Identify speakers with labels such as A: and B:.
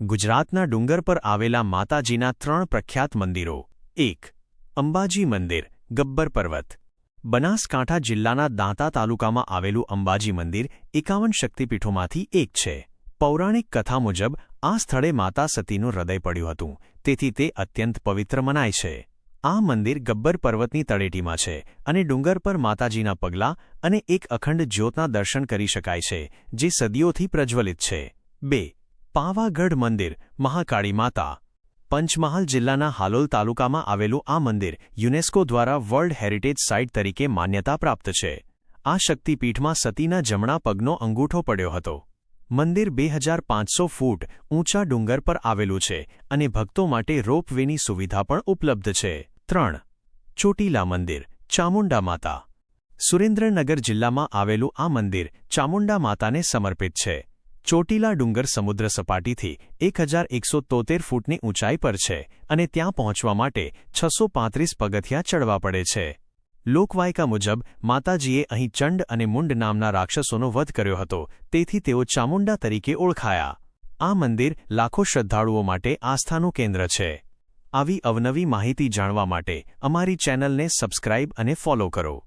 A: ગુજરાતના ડુંગર પર આવેલા માતાજીના ત્રણ પ્રખ્યાત મંદિરો. એક, અંબાજી મંદિર, ગબ્બર પર્વત. બનાસકાંઠા જિલ્લાના દાંતા તાલુકામાં આવેલું અંબાજી મંદિર એકાવન શક્તિપીઠોમાંથી એક છે. પૌરાણિક કથા મુજબ, આ સ્થળે માતા સતીનું હૃદય પડ્યું હતું, તેથી તે અત્યંત પવિત્ર મનાય છે. આ મંદિર ગબ્બર પર્વતની તળેટીમાં છે અને ડુંગર પર માતાજીના પગલાં અને એક અખંડ જ્યોતના દર્શન કરી શકાય છે, જે સદીઓથી પ્રજ્વલિત છે. બે પાવાગઢ મંદિર, મહાકાળી માતા. પંચમહાલ જિલ્લાના હાલોલ તાલુકામાં આવેલું આ મંદિર યુનેસ્કો દ્વારા વર્લ્ડ હેરિટેજ સાઇટ તરીકે માન્યતા પ્રાપ્ત છે. આ શક્તિપીઠમાં સતીના જમણા પગનો અંગૂઠો પડ્યો હતો. મંદિર બે હજાર પાંચસો ફૂટ ઊંચા ડુંગર પર આવેલું છે અને ભક્તો માટે રોપવેની સુવિધા પણ ઉપલબ્ધ છે. ત્રણ. ચોટીલા મંદિર, ચામુંડા માતા. સુરેન્દ્રનગર જિલ્લામાં આવેલું આ મંદિર ચામુંડા માતાને સમર્પિત છે. ચોટીલા ડુંગર સમુદ્ર સપાટીથી એક હજાર એકસો તોતેર ફૂટની ઊંચાઈ પર છે અને ત્યાં પહોંચવા માટે છસો પાંત્રીસ પગથિયાં ચડવા પડે છે. લોકવાયકા મુજબ, માતાજીએ અહીં ચંડ અને મુંડ નામના રાક્ષસોનો વધ કર્યો હતો, તેથી તેઓ ચામુંડા તરીકે ઓળખાયા. આ મંદિર લાખો શ્રદ્ધાળુઓ માટે આસ્થાનું કેન્દ્ર છે. આવી અવનવી માહિતી જાણવા માટે અમારી ચેનલને સબસ્ક્રાઇબ અને ફોલો કરો.